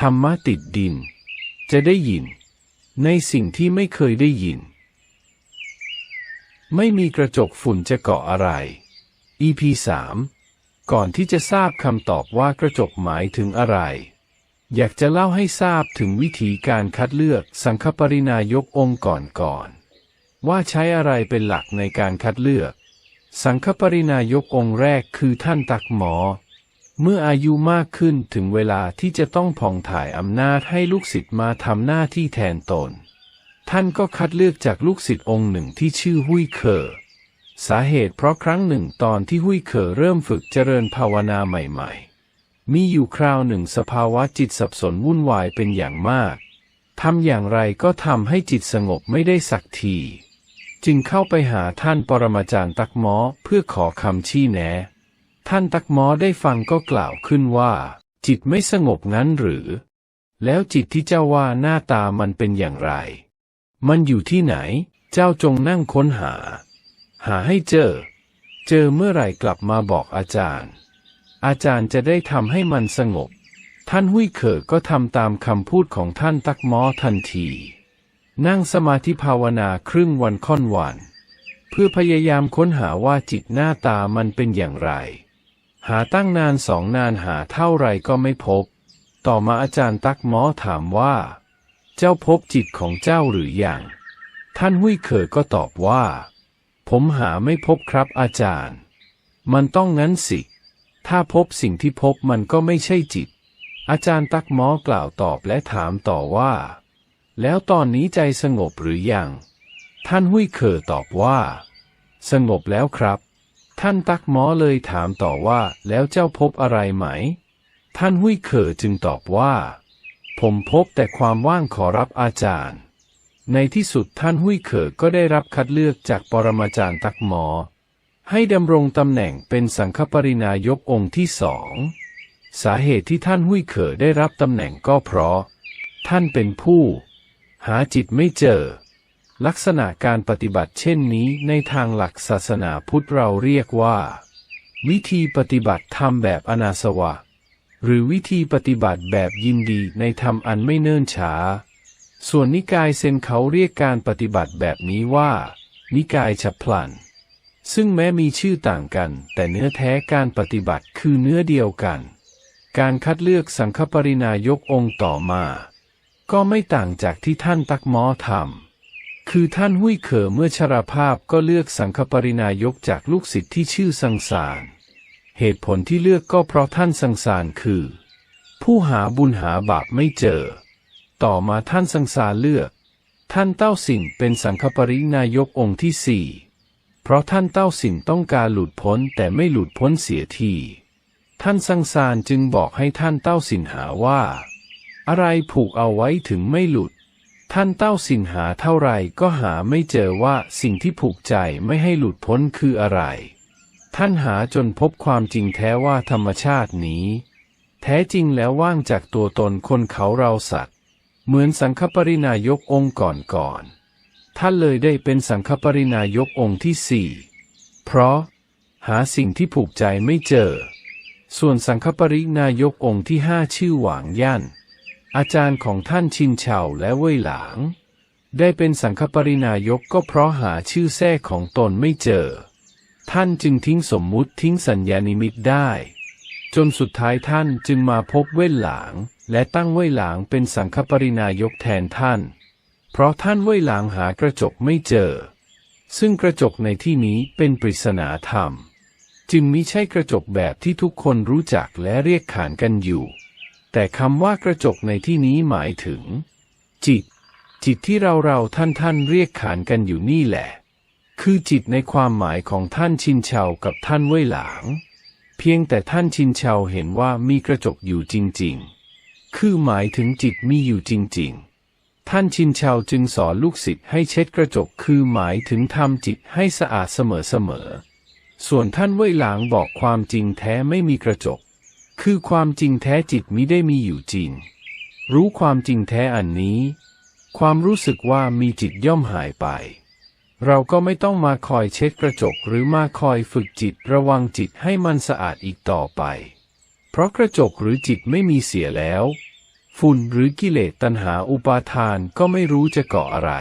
ธรรมะติดดิน จะได้ยิน ในสิ่งที่ไม่เคยได้ยิน ไม่มีกระจกฝุ่นจะเกาะอะไร EP 3ก่อนที่จะทราบคำตอบว่ากระจกหมายถึงอะไร อยากจะเล่าให้ทราบถึงวิธีการคัดเลือกสังฆปรินายกองค์ก่อนก่อนๆว่าใช้อะไรเป็นหลักในการคัดเลือก สังฆปรินายกองค์แรกคือท่านตักหมอ เมื่ออายุมากขึ้นถึงเวลาที่จะต้องผ่องถ่ายอำนาจให้ลูกศิษย์มาทำหน้าที่แทนตน ท่านก็คัดเลือกจากลูกศิษย์องค์หนึ่งที่ชื่อหุยเคอสาเหตุเพราะครั้งหนึ่งตอนที่หุยเคอเริ่มฝึกเจริญภาวนาใหม่ๆ มีอยู่คราวหนึ่งสภาวะจิตสับสนวุ่นวายเป็นอย่างมาก ทำอย่างไรก็ทำให้จิตสงบไม่ได้สักที จึงเข้าไปหาท่านปรมาจารย์ตักหมอเพื่อขอคำชี้แนะ ท่านตักหมอได้ฟังก็กล่าวขึ้นว่า จิตไม่สงบงั้นหรือ แล้วจิตที่เจ้าว่าหน้าตามันเป็นอย่างไร มันอยู่ที่ไหน เจ้าจงนั่งค้นหา หาให้เจอ เจอเมื่อไหร่กลับมาบอกอาจารย์ อาจารย์จะได้ทำให้มันสงบ ท่านหุยเขอก็ทำตามคำพูดของท่านตักหมอทันที นั่งสมาธิภาวนาครึ่งวันค่อนวัน เพื่อพยายามค้นหาว่าจิตหน้าตามันเป็นอย่างไร หาตั้งนานสองนานหาเท่าไรก็ไม่พบ ต่อมาอาจารย์ตักหมอถามว่า เจ้าพบจิตของเจ้าหรือยัง ท่านหุยเขอก็ตอบว่า ผมหาไม่พบครับอาจารย์ มันต้องงั้นสิ ถ้าพบสิ่งที่พบมันก็ไม่ใช่จิต อาจารย์ตักหมอกล่าวตอบและถามต่อว่า แล้วตอนนี้ใจสงบหรือยัง ท่านหุยเขอตอบว่า สงบแล้วครับ ท่านตักหมอเลยถามต่อว่าแล้วเจ้าพบอะไรไหม ท่านหุยเขอจึงตอบว่า ผมพบแต่ความว่างขอรับอาจารย์ ในที่สุดท่านหุยเขอก็ได้รับคัดเลือกจากปรมาจารย์ตักหมอ ให้ดำรงตำแหน่งเป็นสังฆปรินายกองค์ที่สอง สาเหตุที่ท่านหุยเขอได้รับตำแหน่งก็เพราะ ท่านเป็นผู้ หาจิตไม่เจอ ลักษณะการปฏิบัติเช่นนี้ในทางหลักศาสนาพุทธเราเรียกว่า วิธีปฏิบัติธรรมแบบอนาสวะ หรือวิธีปฏิบัติแบบยินดีในธรรมอันไม่เนิ่นช้า ส่วนนิกายเซนเขาเรียกการปฏิบัติแบบนี้ว่า นิกายฉับพลัน ซึ่งแม้มีชื่อต่างกัน แต่เนื้อแท้การปฏิบัติคือเนื้อเดียวกัน การคัดเลือกสังฆปรินายกองค์ต่อมา ก็ไม่ต่างจากที่ท่านตักมอทำ คือท่านหุ้ยเขอเมื่อชราภาพก็เลือกสังฆปรินายกจากลูกศิษย์ที่ชื่อสังสาร เหตุผลที่เลือกก็เพราะท่านสังสารคือ ผู้หาบุญหาบาปไม่เจอ ต่อมาท่านสังสารเลือก ท่านเต้าสินเป็นสังฆปรินายกองค์ที่สี่เพราะท่านเต้าสินต้องการหลุดพ้นแต่ไม่หลุดพ้นเสียทีท่านสังสารจึงบอกให้ท่านเต้าสินหาว่า อะไรผูกเอาไว้ถึงไม่หลุด ท่านเต้าสินหาเท่าไรก็หาไม่เจอว่าสิ่งที่ผูกใจไม่ให้หลุดพ้นคืออะไร ท่านหาจนพบความจริงแท้ว่าธรรมชาตินี้ แท้จริงแล้วว่างจากตัวตนคนเขาเราสัตว์ เหมือนสังฆปรินายกองค์ก่อนๆท่านเลยได้เป็นสังฆปรินายกองค์ที่สี่เพราะ หาสิ่งที่ผูกใจไม่เจอ ส่วนสังฆปรินายกองค์ที่ห้าชื่อหวางยัน อาจารย์ของท่านชินเฉาและเว่ยหลาง ได้เป็นสังฆปรินายกก็เพราะหาชื่อแท้ของตนไม่เจอ ท่านจึงทิ้งสมมุติทิ้งสัญญานิมิตได้ จนสุดท้ายท่านจึงมาพบเว่ยหลาง และตั้งเว่ยหลางเป็นสังฆปรินายกแทนท่าน เพราะท่านเว่ยหลางหากระจกไม่เจอ ซึ่งกระจกในที่นี้เป็นปริศนาธรรม จึงมิใช่กระจกแบบที่ทุกคนรู้จักและเรียกขานกันอยู่ แต่คำว่ากระจกในที่นี้หมายถึง จิต จิตที่เราเราท่านท่านเรียกขานกันอยู่นี่แหละ คือจิตในความหมายของท่านชินเชากับท่านเว่ยหลาง เพียงแต่ท่านชินเชาเห็นว่ามีกระจกอยู่จริง ๆ คือหมายถึงจิตมีอยู่จริง ๆท่านชินเชาจึงสอนลูกศิษย์ให้เช็ดกระจกคือหมายถึงทำจิตให้สะอาดเสมอๆ ส่วนท่านเว่ยหลางบอกความจริงแท้ไม่มีกระจก คือความจริงแท้จิตมิได้มีอยู่จริง รู้ความจริงแท้อันนี้ ความรู้สึกว่ามีจิตย่อมหายไป เราก็ไม่ต้องมาคอยเช็ดกระจกหรือมาคอยฝึกจิตระวังจิตให้มันสะอาดอีกต่อไป เพราะกระจกหรือจิตไม่มีเสียแล้ว ฝุ่นหรือกิเลสตัณหาอุปาทานก็ไม่รู้จะเกาะอะไร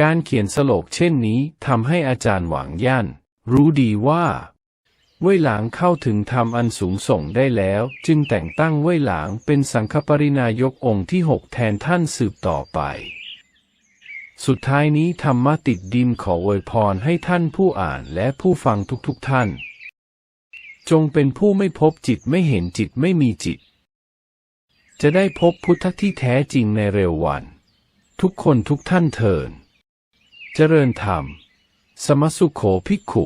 การเขียนสโลกเช่นนี้ทำให้อาจารย์หวังยันรู้ดีว่า เว่ยหลางเข้าถึงธรรมอันสูงส่งได้แล้ว จึงแต่งตั้งเว่ยหลางเป็นสังฆปรินายกองค์ที่หกแทนท่านสืบต่อไป สุดท้ายนี้ธรรมะติดดินขออวยพรให้ท่านผู้อ่านและผู้ฟังทุกๆทท่าน จงเป็นผู้ไม่พบจิตไม่เห็นจิตไม่มีจิต จะได้พบพุทธที่แท้จริงในเร็ววัน ทุกคนทุกท่านเทินเจริญธรรม สมสุขโขภิกขุ